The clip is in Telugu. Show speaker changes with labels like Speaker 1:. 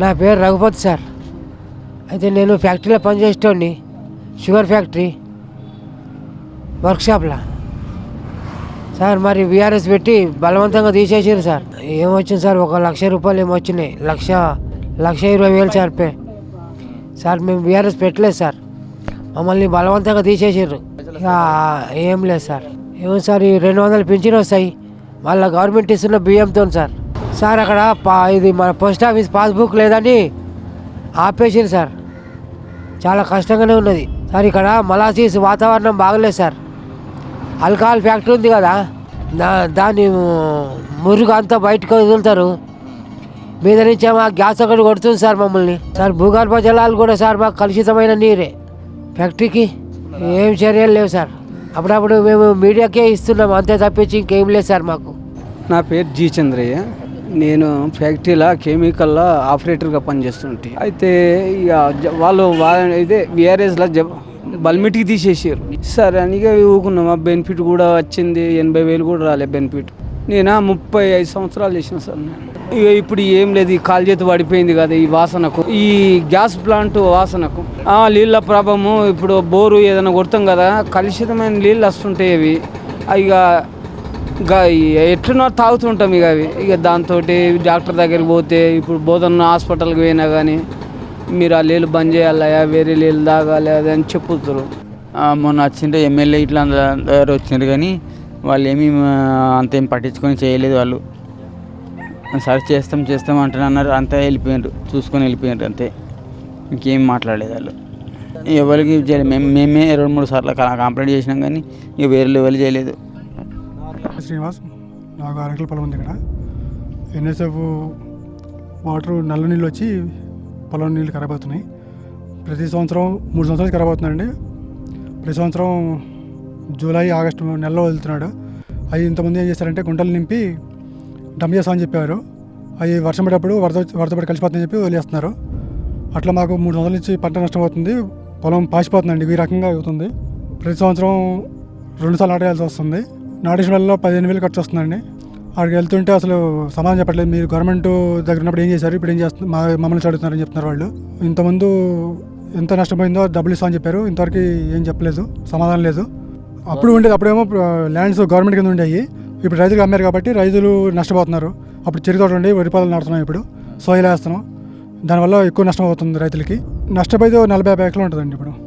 Speaker 1: నా పేరు రఘుపతి సార్. అయితే నేను ఫ్యాక్టరీలో పనిచేసేటోడిని. Sugar factory. వర్క్షాప్లో. సార్ మరి విఆర్ఎస్ పెట్టి బలవంతంగా తీసేసారు సార్. ఏమొచ్చింది సార్? ఒక లక్ష రూపాయలు ఏమొచ్చినాయి లక్ష లక్ష ఇరవై వేలు సార్ పే. సార్ మేము విఆర్ఎస్ పెట్టలేదు సార్. మమ్మల్ని బలవంతంగా తీసేసారు ఏం లేదు సార్. ఏమో సార్ ఈ రెండు వందలు పింఛన్ వస్తాయి. మళ్ళీ గవర్నమెంట్ ఇస్తున్న బియ్యంతో సార్. సార్ అక్కడ పా ఇది మన పోస్ట్ ఆఫీస్ పాస్బుక్ లేదని ఆపేసింది సార్. చాలా కష్టంగానే ఉన్నది. సార్ ఇక్కడ మలాసీస్ వాతావరణం బాగలేదు సార్. ఆల్కహాల్ ఫ్యాక్టరీ ఉంది కదా దా దాన్ని మురుగు అంతా బయటకు వదులుతారు. మీద నుంచి మా గ్యాస్ ఒకటి కొడుతుంది సార్ మమ్మల్ని. సార్ భూగర్భ జలాలు కూడా సార్ మాకు కలుషితమైన నీరే. ఫ్యాక్టరీకి ఏం చర్యలు లేవు సార్. అప్పుడప్పుడు మేము మీడియాకే ఇస్తున్నాం అంతే తప్పించి ఇంకేం లేదు సార్ మాకు.
Speaker 2: నా పేరు జీ చంద్రయ్య. నేను ఫ్యాక్టరీలో కెమికల్లో ఆపరేటర్గా పనిచేస్తుంటే అయితే ఇక వాళ్ళు వా- ఇదే విఆర్ఎస్లో జ బల్మిటికి తీసేసారు సరే అని ఇక ఊకున్నాం ఆ బెనిఫిట్ కూడా వచ్చింది. ఎనభై వేలు కూడా రాలే బెనిఫిట్. నేను ముప్పై ఐదు సంవత్సరాలు చేసిన సార్ నేను. ఇక ఇప్పుడు ఏం లేదు. ఈ కాలు చేతి పడిపోయింది కదా ఈ వాసనకు. ఈ గ్యాస్ ప్లాంట్ వాసనకు. ఆ నీళ్ళ ప్రాబ్లము ఇప్పుడు బోరు ఏదైనా కొడతాం కదా కలుషితమైన నీళ్ళు వస్తుంటాయి అవి. ఇక ఇక ఎట్లనో తాగుతుంటాం ఇక అవి. ఇక దాంతో డాక్టర్ దగ్గరికి పోతే ఇప్పుడు బోధన హాస్పిటల్కి పోయినా కానీ మీరు ఆ నీళ్ళు బంద్ చేయాలయా వేరే నీళ్ళు తాగాలి అది అని చెప్పుతారు
Speaker 3: మొన్న వచ్చిండ్రు ఎమ్మెల్యే ఇట్లా అందరు వచ్చినారు కానీ వాళ్ళు ఏమీ అంతేం పట్టించుకొని చేయలేదు వాళ్ళు. సరే చేస్తాం చేస్తాం అంటారు అన్నారు అంతా వెళ్ళిపోయినారు చూసుకొని వెళ్ళిపోయినారు అంతే. ఇంకేం మాట్లాడలేదు వాళ్ళు. ఎవరికి చేయలేదు. మేము మేమే రెండు మూడు సార్లు కంప్లైంట్ చేసినాం కానీ ఇక వేరే లెవెల్ చేయలేదు.
Speaker 4: శ్రీనివాస్ నాకు అరకల పొలం ఉంది ఇక్కడ. ఎన్ఎస్ఎఫ్ వాటర్ నల్ల నీళ్ళు వచ్చి పొలం నీళ్ళు ఖరాబ్ అవుతున్నాయి. ప్రతి సంవత్సరం మూడు సంవత్సరాలు ఖరాబ్ అవుతున్నాయండి. ప్రతి సంవత్సరం జూలై ఆగస్టు నెలలో వెళ్తున్నాడు అవి ఇంతమంది ఏం చేస్తారంటే గుంటలు నింపి డంప్ చేస్తామని చెప్పారు. అవి వర్షం పడేటప్పుడు వరద వరద పడి కలిసిపోతుందని చెప్పి వదిలేస్తున్నారు. అట్లా మాకు మూడు సంవత్సరాల నుంచి పంట నష్టం అవుతుంది. పొలం పాసిపోతుందండి. ఈ రకంగా అవుతుంది. ప్రతి సంవత్సరం రెండుసార్లు నాటేయాల్సి వస్తుంది. నాటేసిన వల్ల పదిహేను వేలు ఖర్చు వస్తుందండి. అక్కడికి వెళ్తుంటే అసలు సమాధానం చెప్పట్లేదు. మీరు గవర్నమెంట్ దగ్గర ఉన్నప్పుడు ఏం చేశారు? ఇప్పుడు ఏం చేస్తున్నారు మా మమ్మల్ని చదువుతున్నారని చెప్తున్నారు వాళ్ళు. ఇంతకుముందు ఎంత నష్టపోయిందో డబ్బులు ఇస్తామని చెప్పారు. ఇంతవరకు ఏం చెప్పలేదు. సమాధానం లేదు. అప్పుడు ఉండేది అప్పుడేమో ల్యాండ్స్ గవర్నమెంట్ కింద ఉండేవి. ఇప్పుడు రైతులు అమ్మారు కాబట్టి రైతులు నష్టపోతున్నారు. అప్పుడు చెరుకు తోట ఉండి వరి పొలాలు నాటుతున్నాం ఇప్పుడు. సోయలు వేస్తున్నాం. దానివల్ల ఎక్కువ నష్టం అవుతుంది రైతులకి. నష్టపోయితే నలభై యాభై ఎకరాలు ఉంటుందండి ఇప్పుడు.